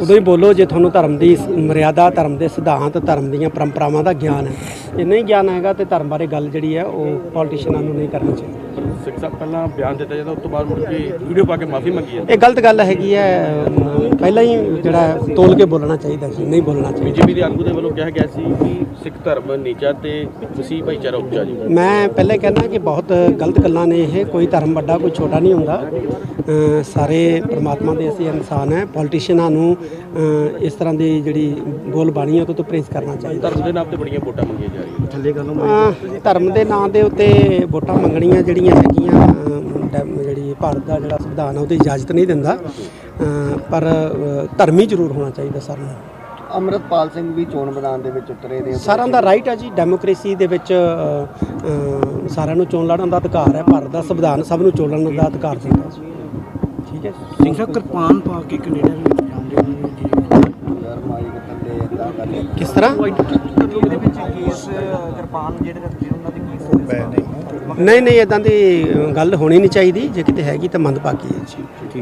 ਉਦੋਂ ਹੀ ਬੋਲੋ ਜੇ ਤੁਹਾਨੂੰ ਧਰਮ ਦੀ ਮਰਿਆਦਾ ਧਰਮ ਦੇ ਸਿਧਾਂਤ ਧਰਮ ਦੀਆਂ ਪਰੰਪਰਾਵਾਂ ਦਾ ਗਿਆਨ ਹੈ। ਜੇ ਨਹੀਂ ਗਿਆਨ ਹੈਗਾ ਤੇ ਧਰਮ ਬਾਰੇ ਗੱਲ ਜਿਹੜੀ ਹੈ ਉਹ ਪੋਲੀਟੀਸ਼ੀਅਨਾਂ ਨੂੰ ਨਹੀਂ ਕਰਨੀ ਚਾਹੀਦੀ। ਸਿੱਖ ਸਾਹਿਬ ਪਹਿਲਾਂ ਬਿਆਨ ਦਿੱਤਾ ਜਾਂਦਾ ਉਸ ਤੋਂ ਬਾਅਦ ਮੁੜ ਕੇ ਵੀਡੀਓ ਪਾ ਕੇ ਮਾਫੀ ਮੰਗੀ ਹੈ ਇਹ ਗਲਤ ਗੱਲ ਹੈਗੀ ਹੈ ਪਹਿਲਾਂ ਹੀ ਜਿਹੜਾ ਤੋਲ ਕੇ ਬੋਲਣਾ ਚਾਹੀਦਾ ਸੀ ਨਹੀਂ ਬੋਲਣਾ ਚਾਹੀਦਾ। ਬੀਜੇਪੀ ਦੇ ਆਗੂ ਦੇ ਵੱਲੋਂ ਕਿਹਾ ਗਿਆ ਸੀ ਕਿ ਸਿੱਖ ਧਰਮ ਨੀਚਾ ਤੇ ਮਸੀਹ ਭਾਈਚਾਰਾ ਉੱਚਾ ਜੀ। ਮੈਂ ਪਹਿਲੇ ਕਹਿੰਦਾ ਕਿ ਬਹੁਤ ਗਲਤ ਗੱਲਾਂ ਨੇ ਇਹ ਕੋਈ ਧਰਮ ਵੱਡਾ ਕੋਈ ਛੋਟਾ ਨਹੀਂ ਹੁੰਦਾ। ਸਾਰੇ ਪ੍ਰਮਾਤਮਾ ਦੇ ਅਸੀਂ ਇਨਸਾਨ ਹੈ ਪੋਲੀਟੀਸ਼ੀਅਨਾਂ ਨੂੰ ਇਸ ਤਰ੍ਹਾਂ ਦੀ ਜਿਹੜੀ ਬੋਲ ਬਾਣੀ ਹੈ ਉਹ ਤੋਂ ਪਰਹੇਜ਼ ਕਰਨਾ ਚਾਹੀਦਾ। ਧਰਮ ਦੇ ਨਾਮ ਤੇ ਬੜੀਆਂ ਵੋਟਾਂ ਮੰਗੀਆਂ ਜਾ ਰਹੀਆਂ ਥੱਲੇ ਗੱਲ ਅ, ਧਰਮ ਦੇ ਨਾਂ ਦੇ ਉੱਤੇ ਵੋਟਾਂ ਮੰਗਣੀਆਂ ਜਿਹੜੀਆਂ ਹੈਗੀਆਂ ਜਿਹੜੀ ਭਾਰਤ ਦਾ ਜਿਹੜਾ ਸੰਵਿਧਾਨ ਹੈ ਉਹਦੀ ਇਜਾਜ਼ਤ ਨਹੀਂ ਦਿੰਦਾ। ਪਰ ਧਰਮੀ ਜ਼ਰੂਰ ਹੋਣਾ ਚਾਹੀਦਾ ਸਾਰਿਆਂ ਨੂੰ। ਅੰਮ੍ਰਿਤਪਾਲ ਸਿੰਘ ਵੀ ਚੋਣ ਮੈਦਾਨ ਦੇ ਵਿੱਚ ਉਤਰੇ ਨੇ। ਸਾਰਿਆਂ ਦਾ ਰਾਈਟ ਹੈ ਜੀ ਡੈਮੋਕ੍ਰੇਸੀ ਦੇ ਵਿੱਚ ਸਾਰਿਆਂ ਨੂੰ ਚੋਣ ਲੜਨ ਦਾ ਅਧਿਕਾਰ ਹੈ ਭਾਰਤ ਦਾ ਸੰਵਿਧਾਨ ਸਭ ਨੂੰ ਚੋਣ ਲੜਨ ਦਾ ਅਧਿਕਾਰ ਦਿੰਦਾ ਠੀਕ ਹੈ ਸਿੰਘ ਸਾਹਿਬ ਕਿਰਪਾਨ ਪਾ ਕੇ ਕੈਨੇਡਾ ਦੇ ਵਿੱਚ ਜਾਂਦੇ ਨੇ ਜੀ ਯਾਰ ਮਾਈਕ ਥੱਲੇ ਇਦਾਂ ਕਰਕੇ ਕਿਸ ਤਰ੍ਹਾਂ? ਉਹਦੇ ਵਿੱਚ ਕੇਸ ਕਿਰਪਾਨ ਜਿਹੜੇ ਰੱਖਦੇ ਉਹਨਾਂ ਦੇ ਕੇਸ ਨਹੀਂ ਨਹੀਂ ਇਦਾਂ ਦੀ ਗੱਲ ਹੋਣੀ ਨਹੀਂ ਚਾਹੀਦੀ। ਜੇ ਕਿਤੇ ਹੈਗੀ ਤਾਂ ਮੰਦਭਾਗੀ ਹੈ ਜੀ।